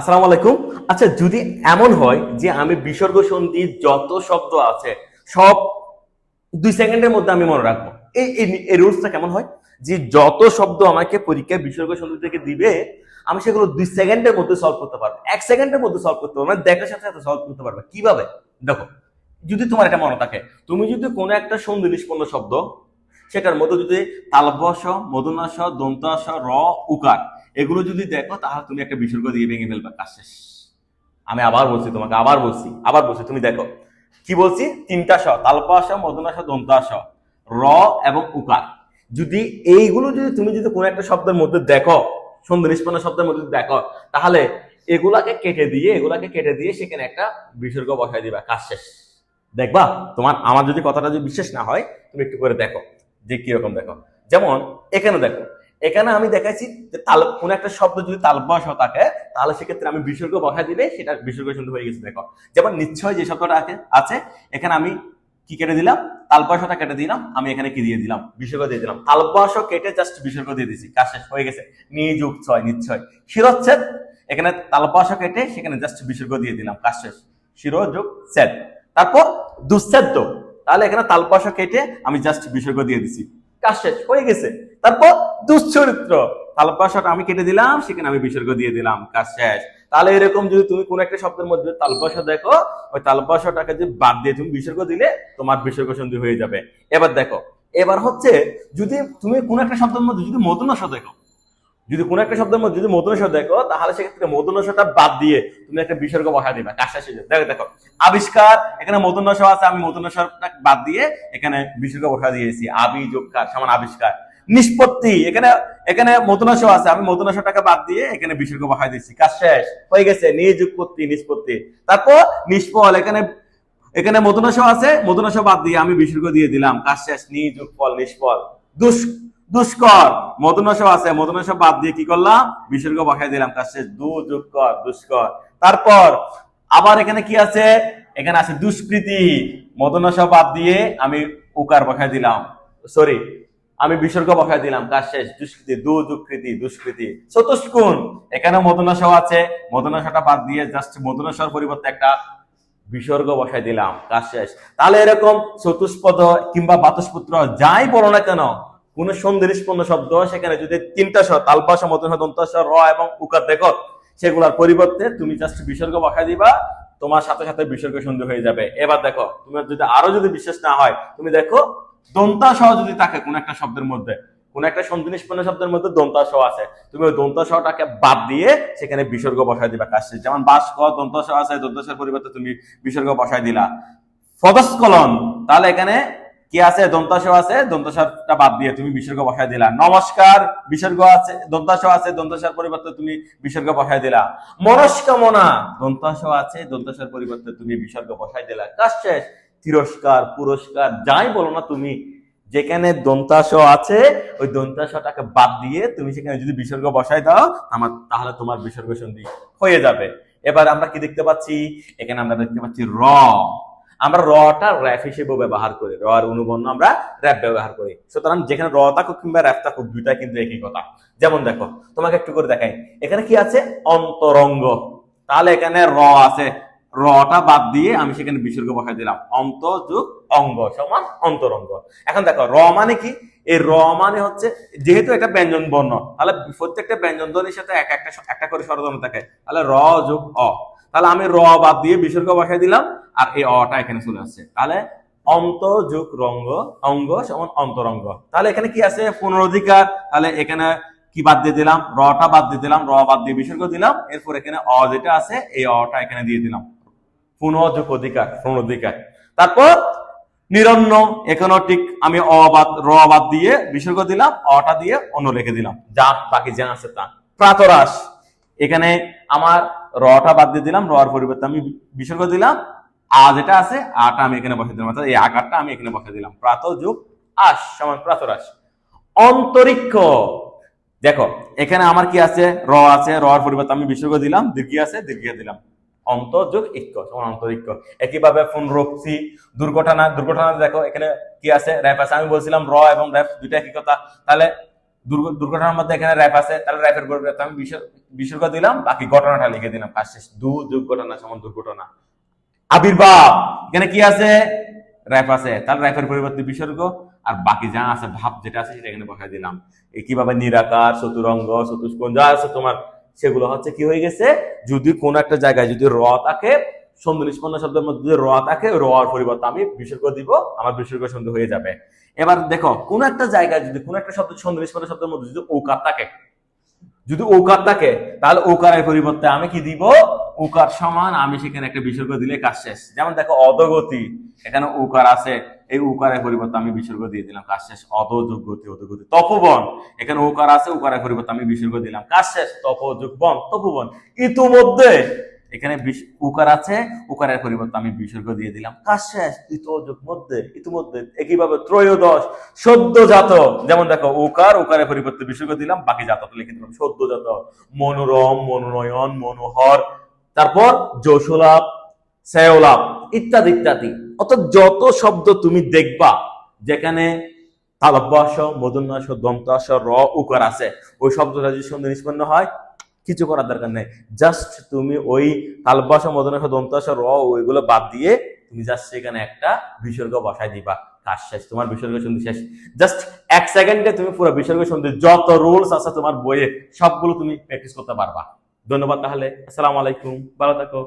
আসসালামু আলাইকুম। আচ্ছা যদি এমন হয় যে আমি বিসর্গ সন্ধি যত শব্দ আছে, সব দুই সেকেন্ডের মধ্যে আমি মনে রাখব। এই, এই- রুলসটা কেমন হয়? যে যত শব্দ আমাকে পরীক্ষায় বিসর্গ সন্ধি থেকে দিবে, আমি সেগুলো দুই সেকেন্ডের মধ্যে সলভ করতে পারব। এক সেকেন্ডের মধ্যে সলভ করতে পারব মানে দেখার সাথে সাথে সলভ করতে পারবে। কীভাবে? দেখো, যদি তোমার এটা মনে থাকে, তুমি যদি কোনো একটা সন্ধি নিষ্পন্ন শব্দ, সেটার মধ্যে যদি তালবস মধুনাস দন্তাস র, উকার এগুলো যদি দেখো, তাহলে তুমি একটা বিসর্গ দিয়ে ভেঙে ফেলবে। কাজ শেষ। আমি আবার বলছি, তোমাকে আবার বলছি আবার বলছি। তুমি দেখো, কি বলছি? তিনটা স তালপাস মধুনাস দন্তাস র এবং উকার। যদি এইগুলো যদি তুমি যদি কোনো একটা শব্দের মধ্যে দেখো সন্ধি নিষ্পন্ন শব্দের মধ্যে দেখো, তাহলে এগুলাকে কেটে দিয়ে, এগুলাকে কেটে দিয়ে সেখানে একটা বিসর্গ বসাই দিবা। কাজ শেষ। দেখবা? তোমার, আমার যদি কথাটা যদি বিশ্বাস না হয়, তুমি একটু করে দেখো, যে কীরকম দেখো। যেমন, এখানে দেখো এখানে আমি দেখাচ্ছি যে তাল, কোন একটা শব্দ যদি তালবাস থাকে তাহলে সেক্ষেত্রে আমি বিসর্গ বসা দিলে সেটা বিসর্গ সুন্দর হয়ে গেছে, দেখো। যেমন নিশ্চয় যে শব্দটা আছে এখানে আমি কি কেটে দিলাম? তালবাসটা কেটে দিলাম, আমি এখানে কি দিয়ে দিলাম? বিসর্গ দিয়ে দিলাম। তালবাস কেটে জাস্ট বিসর্গ দিয়ে দিছি, কাজ শেষ, হয়ে গেছে। নিযুগ ছয় নিশ্চয়। শিরোচ্ছেদ, এখানে তালবাস কেটে সেখানে জাস্ট বিসর্গ দিয়ে দিলাম, কাজ শেষ। শিরো যোগ ছেদ তারপর দুচ্ছেদ্য তাহলে এখানে তালপাশ কেটে আমি জাস্ট বিসর্গ দিয়ে দিছি, কাজ শেষ, হয়ে গেছে। তারপর দুশ্চরিত্র। তালপাশটা আমি কেটে দিলাম, সেখানে আমি বিসর্গ দিয়ে দিলাম, কাজ শেষ। তাহলে এরকম যদি তুমি কোন একটা শব্দের মধ্যে তালপাশ দেখো, ওই তালপাশটাকে যদি বাদ দিয়ে তুমি বিসর্গ দিলে তোমার বিসর্গ সন্ধি হয়ে যাবে। এবার দেখো, এবার হচ্ছে যদি তুমি কোন একটা শব্দের মধ্যে যদি মধুনস দেখো, যদি কোন একটা শব্দের মধ্যে যদি মধুনস দেখো, তাহলে সেক্ষেত্রে মধুনসটা বাদ দিয়ে তুমি একটা বিসর্গ বসা দিবে কাজটা শেষ দেখো দেখো, আবিষ্কার, এখানে মধুনস আছে, আমি মধুনসটা বাদ দিয়ে এখানে বিসর্গ বসা দিয়েছি। আবি যোগকার সমান আবিষ্কার। নিষ্পত্তি। এখানে এখানে মধুনস আছে। আমি মধুনসটাকে বাদ দিয়ে এখানে বিসর্গ বসা দিয়েছি কাজ শেষ। হয়ে গেছে। নিযুক্তি নিষ্পত্তি। তারপর নিষ্ফল। এখানে এখানে মধুনস আছে। মধুনস বাদ দিয়ে আমি বিসর্গ দিয়ে দিলাম। কাজ শেষ। নিযুগ ফল নিষ্ফল। দুষ, দুষ্কর। মধুনস আছে। মধুনস বাদ দিয়ে কি করলাম? বিসর্গ বসাই দিলাম। কাজ শেষ। দু, দুষ্কর তারপর আবার এখানে কি আছে? এখানে আছে দুষ্কৃতি। মদনস বাদ দিয়ে আমি উকার বসাই দিলাম। সরি আমি বিসর্গ বসাই দিলাম, কাজ শেষ। দুষ্কৃতি, দু দুষ্কৃতি দুষ্কৃতি। চতুষ্কুণ। এখানে মদনস আছে। মদনসটা বাদ দিয়ে জাস্ট মদনসর পরিবর্তে একটা বিসর্গ বসাই দিলাম, কাজ শেষ। তাহলে এরকম চতুষ্পদ কিংবা বাতুষ্পুত্র যাই বলো না কেন, কোন সন্ধিনিষ্পন্ন শব্দ, সেখানে যদি তিনটা স্বর, তালপাশ মতন দন্তস র এবং উকার দেখো, সেগুলোর পরিবর্তে তুমি জাস্ট বিসর্গ বসাই দিবা, তোমার সাথে সাথে বিসর্গ সন্ধি হয়ে যাবে। এবার দেখো, তোমার যদি আরও যদি বিশ্বাস না হয়, তুমি দেখো দন্তাসহ যদি থাকে কোন একটা শব্দের মধ্যে, কোন একটা সন্ধি নিষ্পন্ন শব্দের মধ্যে দন্তাসহ আছে, তুমি ওই দন্তাসহটাকে বাদ দিয়ে সেখানে বিসর্গ বসাই দিবা, কাজ। যেমন বাস্ক দন্তাসহ আছে দন্তাসের পরিবর্তে তুমি বিসর্গ বসাই দিলা। পদস্কলন তাহলে এখানে কি আছে? দন্তাস আছে দন্তাসটা বাদ দিয়ে তুমি বিসর্গ বসাই দিলা। নমস্কার, বিসর্গ আছে দন্তাস আছে দন্তাসের পরিবর্তে তুমি বিসর্গ বসাই দিলা। মনস্কামনা দন্তাস আছে দন্তাসের পরিবর্তে তুমি বিসর্গ বসাই দিলা। কাজ শেষ। তিরস্কার, পুরস্কার, যাই বলো না তুমি, যেখানে দন্তাস আছে, ওই দন্তাসটাকে বাদ দিয়ে তুমি সেখানে যদি বিসর্গ বসাই দাও, আমার তাহলে তোমার বিসর্গ সন্ধি হয়ে যাবে। এবার আমরা কি দেখতে পাচ্ছি? এখানে আমরা দেখতে পাচ্ছি র। আমরা রটা র্যাপ হিসেবে ব্যবহার করি। র আর আমরা র্যাপ ব্যবহার করি। সুতরাং যেখানে র থাকুক কিংবা র্যাপ থাকুক দুইটা কিন্তু একই কথা। যেমন দেখো, তোমাকে একটু করে দেখাই। এখানে কি আছে? অন্তরঙ্গ। তাহলে এখানে র আছে। রটা বাদ দিয়ে আমি সেখানে বিসর্গ বসাই দিলাম। অন্ত যুগ অঙ্গ, সমান অন্তরঙ্গ। এখন দেখো, র মানে কি? এই র মানে হচ্ছে, যেহেতু এটা ব্যঞ্জন বর্ণ, তাহলে প্রত্যেকটা ব্যঞ্জন ধ্বনির সাথে এক একটা একটা করে স্বরধ্বনি থাকে। তাহলে র যোগ অ। তাহলে আমি র বাদ দিয়ে বিসর্গ বসাই দিলাম, আর এই অটা এখানে চলে আসছে। তাহলে অন্ত যোগ রঙ্গ, অঙ্গ সমান অন্তরঙ্গ। তাহলে এখানে কি আছে? পুনরধিকার। তাহলে এখানে কি বাদ দিয়ে দিলাম? রটা বাদ দিয়ে দিলাম, র বাদ দিয়ে বিসর্গ দিলাম। এরপর এখানে অ যেটা আছে, এই অটা এখানে দিয়ে দিলাম। পুনঃযোগ অধিকার পুনরধিকার তারপর নিরন্ন এখানেও ঠিক আমি অ বাদ, র বাদ দিয়ে বিসর্গ দিলাম, অটা দিয়ে অন্য লিখে দিলাম। যা বাকি যা আছে তা। প্রাতরাস এখানে আমার রটা বাদ দিয়ে দিলাম, রর পরিবর্তে আমি বিসর্গ দিলাম, আ যেটা আছে, আটা আমি এখানে বসে দিলাম। এই আকারটা আমি এখানে বসে দিলাম। প্রাত যুগ আস সমান প্রাতরাস অন্তরিক্ষ। দেখো, এখানে আমার কি আছে? র আছে, রর পরিবর্তে আমি বিসর্গ দিলাম দীর্ঘ আছে দীর্ঘ দিলাম। অন্তর্যোগ ইক্ষ সমান একইভাবে পুনরুক্তি দুর্ঘটনা দুর্ঘটনা দেখো, এখানে কি আছে? আছে। আমি বলছিলাম র এবং দুইটা কথা? তাহলে দুর্ঘটনার মধ্যে এখানে আছে, তাহলে আমি বিসর্গ দিলাম, বাকি ঘটনাটা লিখে দিলাম। শেষ দু, দুর্ঘটনা সমান দুর্ঘটনা। আবির্ভাব, এখানে কি আছে? র্যাপ আছে। তাহলে র্যাপের পরিবর্তে বিসর্গ আর বাকি যা আছে, ভাব যেটা আছে, সেটা এখানে বসাই দিলাম। কীভাবে নিরাকার, চতুরঙ্গ, চতুষ্কোণ, যা আছে তোমার সেগুলো হচ্ছে কি হয়ে গেছে? যদি কোন একটা জায়গায় যদি র থাকে সন্ধি নিষ্পন্ন শব্দের মধ্যে যদি র থাকে র এর পরিবর্তে আমি বিসর্গ দিব, আমার বিসর্গ সন্ধি হয়ে যাবে। এবার দেখো, কোন একটা জায়গায় যদি কোন একটা শব্দ সন্ধি নিষ্পন্ন শব্দের মধ্যে যদি ওকার থাকে, যদি ওকার থাকে, তাহলে ওকারের পরিবর্তে আমি কি দিব? ওকার সমান, আমি সেখানে একটা বিসর্গ দিলে কাজ শেষ। যেমন দেখো, অধগতি, এখানে উকার আছে। এই উকারের পরিবর্তে আমি বিসর্গ দিয়ে দিলাম, কাজ শেষ অধযোগ গতি অধগতি তপবন। এখানে উকার আছে, উকারের পরিবর্তে আমি বিসর্গ দিলাম, কাজ শেষ তপযোগ বন, তপবন। ইতিমধ্যে এখানে উকার আছে, উকারের পরিবর্তে আমি বিসর্গ দিয়ে দিলাম, কাজ শেষ ইতযোগ মধ্যে ইতিমধ্যে, একইভাবে ত্রয়োদশ সদ্যজাত যেমন দেখো, উকার, উকারের পরিবর্তে বিসর্গ দিলাম, বাকি জাতটা লিখে দিলাম সদ্যজাত মনোরম, মনোনয়ন, মনোহর, তারপর যশোলাভ শ্রেয়লাভ ইত্যাদি ইত্যাদি। অর্থাৎ যত শব্দ তুমি দেখবা, যেখানে তালব্যাস মদন্যাস দন্তাস র, উকার আছে, ওই শব্দটা যদি সন্ধি নিষ্পন্ন হয়, কিছু করার দরকার নেই। জাস্ট তুমি ওই তালব্যাস মদন্যাস দন্তাস র, ওইগুলো বাদ দিয়ে তুমি জাস্ট সেখানে একটা বিসর্গ বসায় দিবা। কাজ শেষ, তোমার বিসর্গ সন্ধি শেষ। জাস্ট এক সেকেন্ডে তুমি পুরো বিসর্গ সন্ধি যত রুলস আছে তোমার বইয়ে, সবগুলো তুমি প্র্যাকটিস করতে পারবা। ধন্যবাদ তাহলে। আসসালামু আলাইকুম। ভালো থাকো।